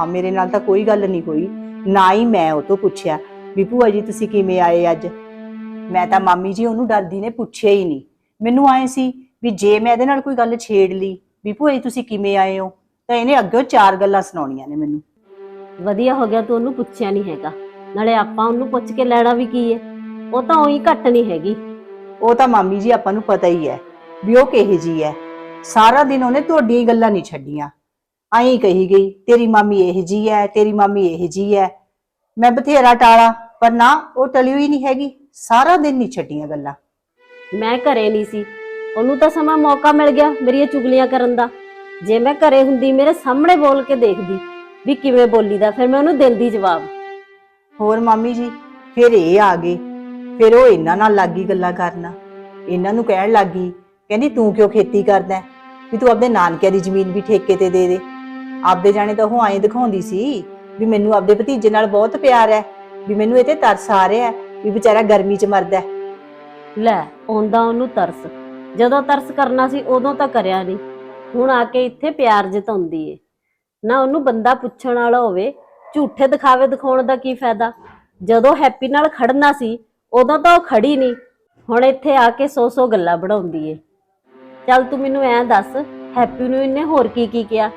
ਹਾਂ ਮੇਰੇ ਨਾਲ ਤਾਂ ਕੋਈ ਗੱਲ ਨਹੀਂ ਹੋਈ। ਨਾ ਹੀ ਮੈਂ ਉਹ ਤੋਂ ਪੁੱਛਿਆ ਵੀ ਭੂਆ ਜੀ ਤੁਸੀਂ ਕਿਵੇਂ ਆਏ ਅੱਜ? ਮੈਂ ਤਾਂ ਮਾਮੀ ਜੀ ਉਹਨੂੰ ਡਰਦੀ ਨੇ ਪੁੱਛਿਆ ਹੀ ਨਹੀਂ। ਮੈਨੂੰ ਆਏ ਸੀ ਵੀ ਜੇ ਮੈਂ ਇਹਦੇ ਨਾਲ ਕੋਈ ਗੱਲ ਛੇੜ ਲਈ ਵੀ ਭੂਆ ਜੀ ਤੁਸੀਂ ਕਿਵੇਂ ਆਏ ਹੋ? ਤਾਂ ਇਹਨੇ ਅੱਗੇ ਚਾਰ ਗੱਲਾਂ ਸੁਣਾਉਣੀਆਂ ਨੇ ਮੈਨੂੰ। ਵਧੀਆ ਹੋ ਗਿਆ ਤੂੰ ਉਹਨੂੰ ਪੁੱਛਿਆ ਨਹੀਂ ਹੈਗਾ। ਨਾਲੇ ਆਪਾਂ ਉਹਨੂੰ ਪੁੱਛ ਕੇ ਲੈਣਾ ਵੀ ਕੀ ਹੈ? ਉਹ ਤਾਂ ਉਹੀ ਘੱਟ ਨਹੀਂ ਹੈਗੀ। ਉਹ ਤਾਂ ਮਾਮੀ ਜੀ ਆਪਾਂ ਨੂੰ ਪਤਾ ਹੀ ਹੈ ਵੀ ਉਹ ਕਿਹੇ ਜੀ ਹੈ। ਸਾਰਾ ਦਿਨ ਉਹਨੇ ਤੁਹਾਡੀਆਂ ਗੱਲਾਂ ਨਹੀਂ ਛੱਡੀਆਂ। ਆਈ ਕਹੀ ਗਈ ਤੇਰੀ ਮਾਮੀ ਇਹ ਜੀ ਹੈ ਤੇਰੀ ਮਾਮੀ ਇਹ ਜੀ ਹੈ ਮੈਂ ਬਥੇਰਾ ਟਾਲਾ ਪਰ ਨਾ ਉਹ ਟਲੀ ਹੋਈ ਨਹੀਂ ਹੈਗੀ ਸਾਰਾ ਦਿਨ ਨਹੀਂ ਛੱਡੀਆਂ ਗੱਲਾਂ। ਮੈਂ ਘਰੇ ਨਹੀਂ ਸੀ ਉਹਨੂੰ ਤਾਂ ਸਮਾਂ ਮੌਕਾ ਮਿਲ ਗਿਆ ਮੇਰੀਆਂ ਚੁਗਲੀਆਂ ਕਰਨ ਦਾ। ਜੇ ਮੈਂ ਘਰੇ ਹੁੰਦੀ ਮੇਰੇ ਸਾਹਮਣੇ ਬੋਲ ਕੇ ਦੇਖਦੀ ਵੀ ਕਿਵੇਂ ਬੋਲੀਦਾ ਫਿਰ ਮੈਂ ਉਹਨੂੰ ਦਿੰਦੀ ਜਵਾਬ। ਹੋਰ ਮਾਮੀ ਜੀ ਫਿਰ ਇਹ ਆ ਗਏ ਫਿਰ ਉਹ ਇਹਨਾਂ ਨਾਲ ਲੱਗੀ ਗੱਲਾਂ ਕਰਨਾ। ਇਹਨਾਂ ਨੂੰ ਕਹਿਣ ਲੱਗੀ ਕਹਿੰਦੀ ਤੂੰ ਕਿਉਂ ਖੇਤੀ ਕਰਦਾ? ਵੀ ਤੂੰ ਆਪਦੇ ਨਾਨਕਿਆਂ ਦੀ ਜ਼ਮੀਨ ਵੀ ਠੇਕੇ ਤੇ ਦੇ ਦੇ। ਆਪਦੇ ਜਾਣੇ ਤਾਂ ਉਹ ਐਂ ਦਿਖਾਉਂਦੀ ਸੀ ਵੀ ਮੈਨੂੰ ਆਪਦੇ ਭਤੀਜੇ ਨਾਲ ਬਹੁਤ ਪਿਆਰ ਹੈ, ਵੀ ਮੈਨੂੰ ਇਹ ਤੇ ਤਰਸ ਆ ਰਿਹਾ ਹੈ, ਵੀ ਵਿਚਾਰਾ ਗਰਮੀ 'ਚ ਮਰਦਾ ਹੈ। ਲੈ, ਆਉਂਦਾ ਉਹਨੂੰ ਤਰਸ। ਜਦੋਂ ਤਰਸ ਕਰਨਾ ਸੀ ਉਦੋਂ ਤਾਂ ਕਰਿਆ ਨਹੀਂ ਹੁਣ ਆ ਕੇ ਇੱਥੇ ਪਿਆਰ ਜਤਾਉਂਦੀ ਏ। ਨਾ ਉਹਨੂੰ ਬੰਦਾ ਪੁੱਛਣ ਵਾਲਾ ਹੋਵੇ, ਝੂਠੇ ਦਿਖਾਵੇ ਦਿਖਾਉਣ ਦਾ ਕੀ ਫਾਇਦਾ? ਜਦੋਂ ਹੈਪੀ ਨਾਲ ਖੜਨਾ ਸੀ, ਉਦੋਂ ਤਾਂ ਉਹ ਖੜੀ ਨਹੀਂ ਹੁਣ ਇੱਥੇ ਆ ਕੇ ਸੌ ਸੌ ਗੱਲਾਂ ਬਣਾਉਂਦੀ ਏ। ਚੱਲ ਤੂੰ ਮੈਨੂੰ ਐਂ ਦੱਸ, ਹੈਪੀ ਨੂੰ ਇਹਨੇ ਹੋਰ ਕੀ ਕੀ ਕਿਹਾ?